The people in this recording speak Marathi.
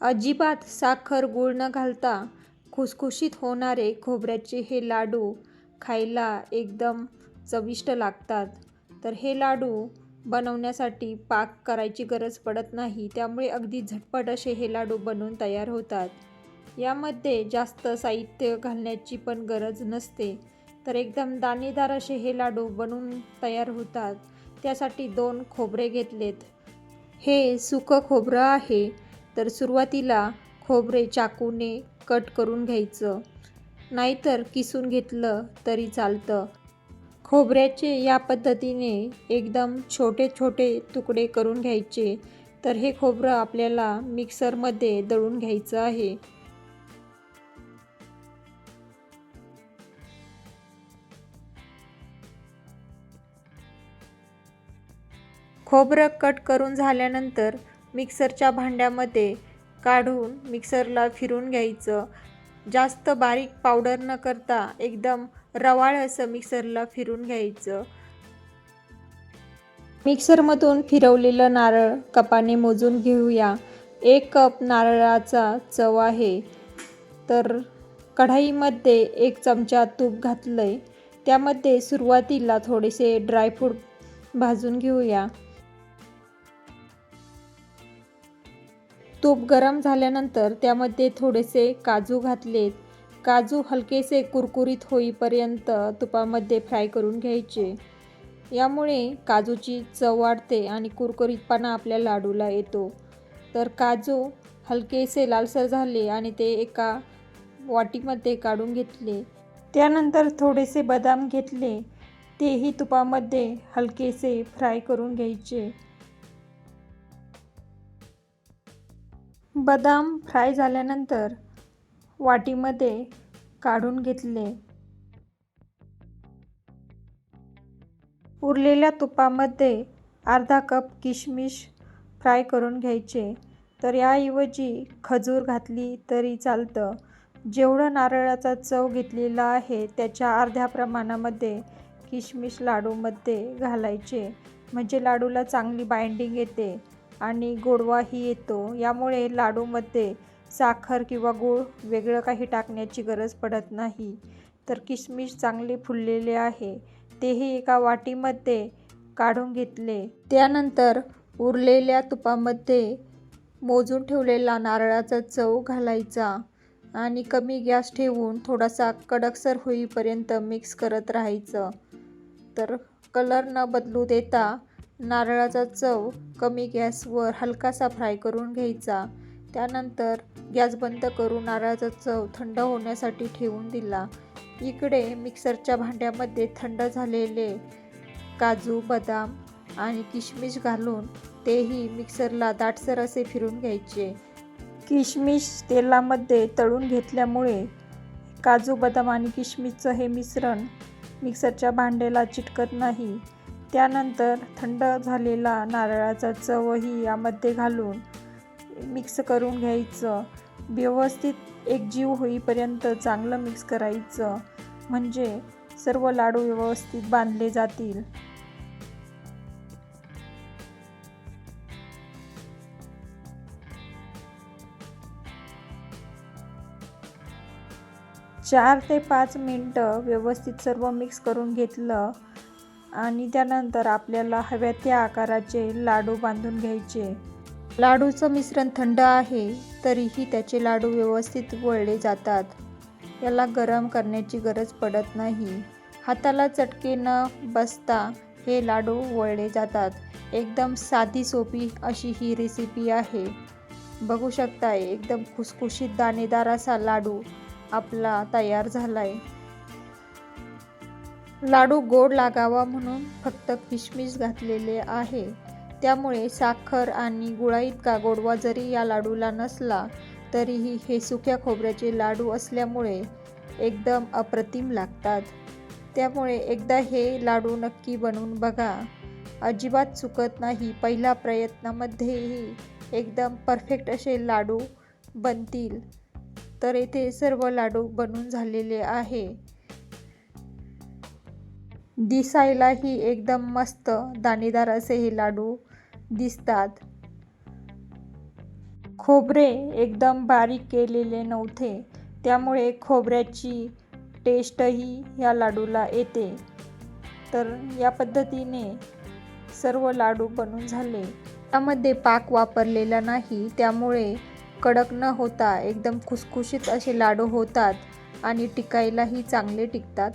अजिबात साखर गूळ न घालता खुसखुशीत होणारे खोबऱ्याचे हे लाडू खायला एकदम चविष्ट लागतात. तर हे लाडू बनवण्यासाठी पाक करायची गरज पडत नाही त्यामुळे अगदी झटपट असे हे लाडू बनवून तयार होतात. यामध्ये जास्त साहित्य घालण्याची पण गरज नसते. तर एकदम दाणेदार असे हे लाडू बनवून तयार होतात. त्यासाठी दोन खोबरे घेतलेत. हे सुकं खोबरं आहे. तर सुरुवातीला खोबरे चाकूने कट करून घ्यायचं. नाहीतर किसून घेतलं तरी चालतं. खोबऱ्याचे या पद्धतीने एकदम छोटे छोटे तुकडे करून घ्यायचे. तर हे खोबरं आपल्याला मिक्सरमध्ये दळून घ्यायचं आहे. खोबरं कट करून झाल्यानंतर मिक्सरच्या भांड्यामध्ये काढून मिक्सरला फिरून घ्यायचं. जास्त बारीक पावडर न करता एकदम रवाळ असं मिक्सरला फिरून घ्यायचं. मिक्सरमधून फिरवलेलं नारळ कपाने मोजून घेऊया. एक कप नारळाचा चव आहे. तर कढाईमध्ये एक चमचा तूप घातलं आहे त्यामध्ये सुरुवातीला थोडेसे ड्रायफ्रूट भाजून घेऊया. तूप गरम झाल्यानंतर त्यामध्ये थोडेसे काजू घातलेत काजू हलकेसे कुरकुरीत होईपर्यंत तुपामध्ये फ्राय करून घ्यायचे. यामुळे काजूची चव वाढते आणि कुरकुरीतपणा आपल्या लाडूला येतो. तर काजू हलकेसे लालसर झाले आणि ते एका वाटीमध्ये काढून घेतले. त्यानंतर थोडेसे बदाम घेतले. तेही तुपामध्ये हलकेसे फ्राय करून घ्यायचे. बदाम फ्राय झाल्यानंतर वाटीमध्ये काढून घेतले. उरलेल्या तुपामध्ये अर्धा कप किशमिश फ्राय करून घ्यायचे. तर याऐवजी खजूर घातली तरी चालतं. जेवढं नारळाचा चव घेतलेला आहे त्याच्या अर्ध्या प्रमाणामध्ये किशमिश लाडूमध्ये घालायचे. म्हणजे लाडूला चांगली बाइंडिंग येते. आणि गोडवाही येतो. यामुळे लाडूमध्ये साखर किंवा गूळ वेगळं काही टाकण्याची गरज पडत नाही. तर किशमिश चांगले फुललेले आहे. तेही एका वाटीमध्ये काढून घेतले. त्यानंतर उरलेल्या तुपामध्ये मोजून ठेवलेला नारळाचा चव घालायचा आणि कमी गॅस ठेवून थोडासा कडकसर होईपर्यंत मिक्स करत राहायचं. तर कलर न बदलू देता नारळाचा चव कमी गॅसवर हलकासा फ्राय करून घ्यायचा. त्यानंतर गॅस बंद करून नारळाचा चव थंड होण्यासाठी ठेवून दिला. इकडे मिक्सरच्या भांड्यामध्ये थंड झालेले काजू बदाम आणि किशमिश घालून तेही मिक्सरला दाटसर असे फिरून घ्यायचे. किशमिश तेलामध्ये तळून घेतल्यामुळे काजू बदाम आणि किशमिशचं हे मिश्रण मिक्सरच्या भांड्याला चिटकत नाही. त्यानंतर थंड झालेला नारळाचा चवही यामध्ये घालून मिक्स करून घ्यायचं. व्यवस्थित एकजीव होईपर्यंत चांगलं मिक्स करायचं. म्हणजे सर्व लाडू व्यवस्थित बांधले जातील. चार ते पाच मिनटं व्यवस्थित सर्व मिक्स करून घेतलं. आणि त्यानंतर आपल्याला हव्या त्या आकाराचे लाडू बांधून घ्यायचे. लाडूचं मिश्रण थंड आहे तरीही त्याचे लाडू व्यवस्थित वळले जातात. याला गरम करण्याची गरज पडत नाही. हाताला चटके न बसता हे लाडू वळले जातात. एकदम साधी सोपी अशी ही रेसिपी आहे. बघू शकताय एकदम खुसखुशीत दाणेदार असा लाडू आपला तयार झाला आहे लाडू गोड लागावा म्हणून फक्त किशमिश घातलेले आहे. त्यामुळे साखर आणि गुळाइतका गोडवा जरी या लाडूला नसला तरीही हे सुक्या खोबऱ्याचे लाडू असल्यामुळे एकदम अप्रतिम लागतात. त्यामुळे एकदा हे लाडू नक्की बनवून बघा. अजिबात चुकत नाही. पहिल्या प्रयत्नामध्येही एकदम परफेक्ट असे लाडू बनतील. तर येथे सर्व लाडू बनून झालेले आहे. दिसायलाही एकदम मस्त दाणेदार असे हे लाडू दिसतात. खोबरे एकदम बारीक केलेले नव्हते त्यामुळे खोबऱ्याची टेस्टही या लाडूला येते. तर या पद्धतीने सर्व लाडू बनून झाले. त्यामध्ये पाक वापरलेला नाही त्यामुळे कडक न होता एकदम खुसखुशीत असे लाडू होतात आणि टिकायलाही चांगले टिकतात.